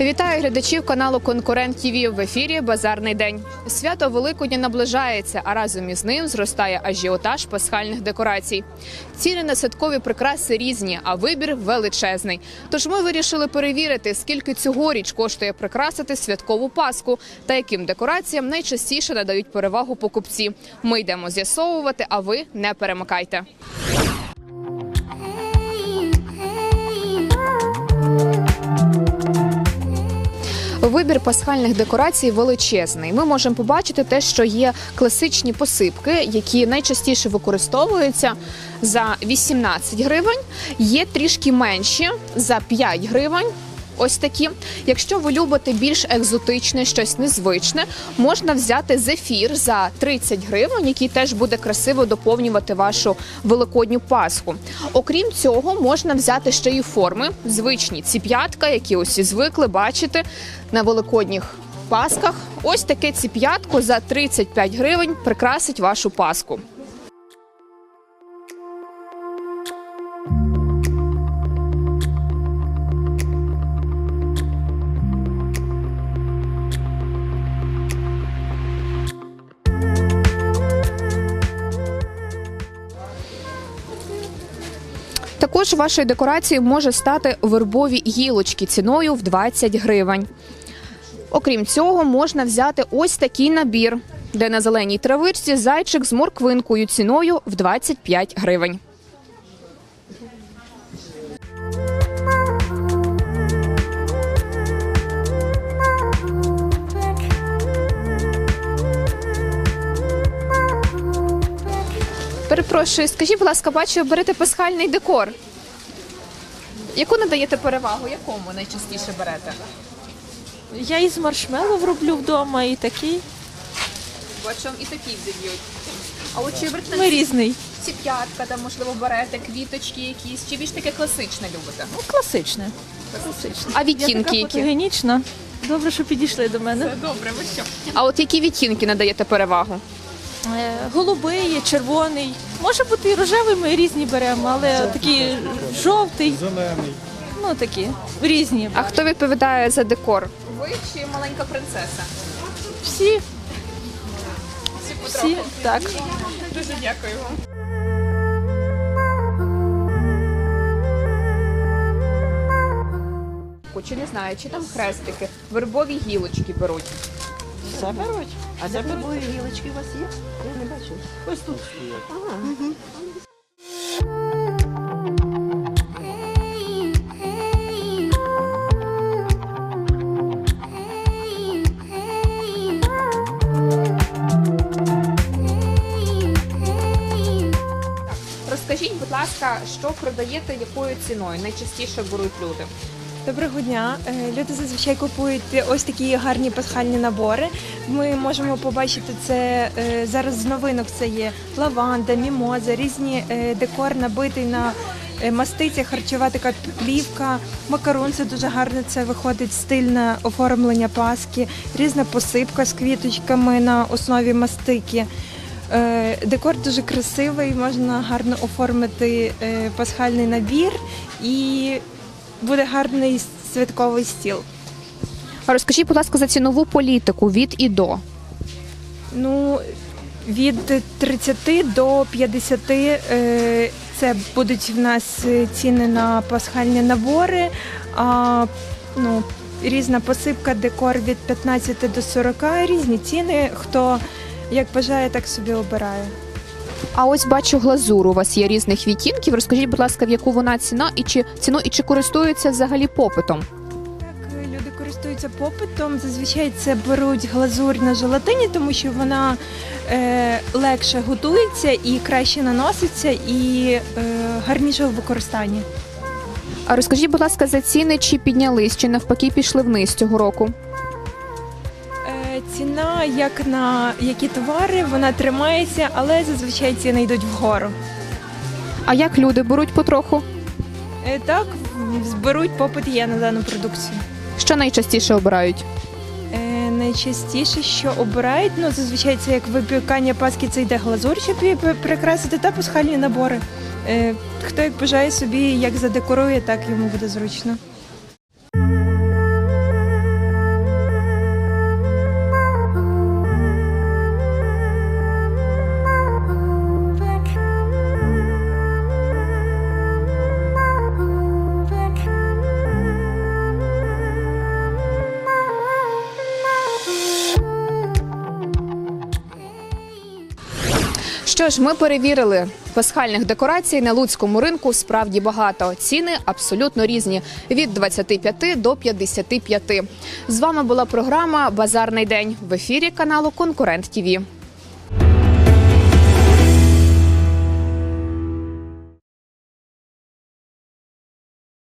Вітаю глядачів каналу Конкурент ТІВІ в ефірі Базарний день. Свято Великодня наближається, а разом із ним зростає ажіотаж пасхальних декорацій. Ціни на святкові прикраси різні, а вибір величезний. Тож ми вирішили перевірити, скільки цьогоріч коштує прикрасити святкову паску та яким декораціям найчастіше надають перевагу покупці. Ми йдемо з'ясовувати, а ви не перемикайте. Вибір пасхальних декорацій величезний. Ми можемо побачити те, що є класичні посипки, які найчастіше використовуються за 18 гривень. Є трішки менші за 5 гривень. Ось такі. Якщо ви любите більш екзотичне, щось незвичне, можна взяти зефір за 30 гривень, який теж буде красиво доповнювати вашу великодню пасху. Окрім цього, можна взяти ще і форми, звичні ціп'ятка, які усі звикли бачити на великодніх пасках. Ось таке ціп'ятко за 35 гривень прикрасить вашу паску. Також вашою декорацією може стати вербові гілочки ціною в 20 гривень. Окрім цього, можна взяти ось такий набір, де на зеленій травичці зайчик з морквинкою ціною в 25 гривень. Перепрошую, скажіть, будь ласка, бачу, берете пасхальний декор. Яку надаєте перевагу? Якому найчастіше берете? Я із маршмеллоу роблю вдома і такий. Бачу, і такі взяють. А от чи берете Ну, різний. ціп'ятка, там, можливо, берете, квіточки якісь, чи більш таке класичне любите? Ну, класичне. Класичне. А Я відтінки така які? фотогенічна. Добре, що підійшли до мене. Добре, ви що? А от які відтінки надаєте перевагу? Е, Голубий, червоний. Може бути і рожевий, ми різні беремо, але такий жовтий. Зелений. Ну такі різні. А хто відповідає за декор? Ви чи маленька принцеса? Всі, Всі всі так. Дуже дякую вам. Чи не знаю, чи там хрестики, вербові гілочки беруть. Заберуть. А заберуть гілочки у вас є? Я не бачу. Ось тут. Розкажіть, будь ласка, що продаєте, якою ціною найчастіше беруть люди? Доброго дня. Е, Люди зазвичай купують ось такі гарні пасхальні набори. Ми можемо побачити це е, зараз з новинок. Це є лаванда, мімоза, різні е, декор набитий на мастиці, харчова така плівка, макарон. Це дуже гарно. Це виходить стильне оформлення паски, різна посипка з квіточками на основі мастики. Декор дуже красивий, можна гарно оформити пасхальний набір і буде гарний святковий стіл. Розкажіть, будь ласка, за цінову політику від і до. Ну, від 30 до 50 е, це будуть в нас ціни на пасхальні набори, а ну, різна посипка, декор від 15 до 40, різні ціни. Хто як бажає, так собі обирає. А ось бачу глазур. У вас є різних відтінків. Розкажіть, будь ласка, в яку вона ціна і чи ціну і чи користуються взагалі попитом? Так, люди користуються попитом. Зазвичай це беруть глазурь на желатині, тому що вона е, легше готується і краще наноситься, і е, гарніше в використанні. А розкажіть, будь ласка, за ціни чи піднялись, чи навпаки пішли вниз цього року? Ціна, як на які товари, вона тримається, але зазвичай ціни йдуть вгору. А як люди беруть потроху? Е, так, зберуть попит є на дану продукцію. Що найчастіше обирають? Е, найчастіше, що обирають, ну зазвичай це як випікання паски, це йде глазур, щоб її прикрасити, та пасхальні набори. Е, хто як бажає собі, як задекорує, так йому буде зручно. Що ж, ми перевірили пасхальних декорацій на луцькому ринку. Справді багато. Ціни абсолютно різні від 25 до 55. З вами була програма Базарний день в ефірі каналу Конкурент ТІВІ.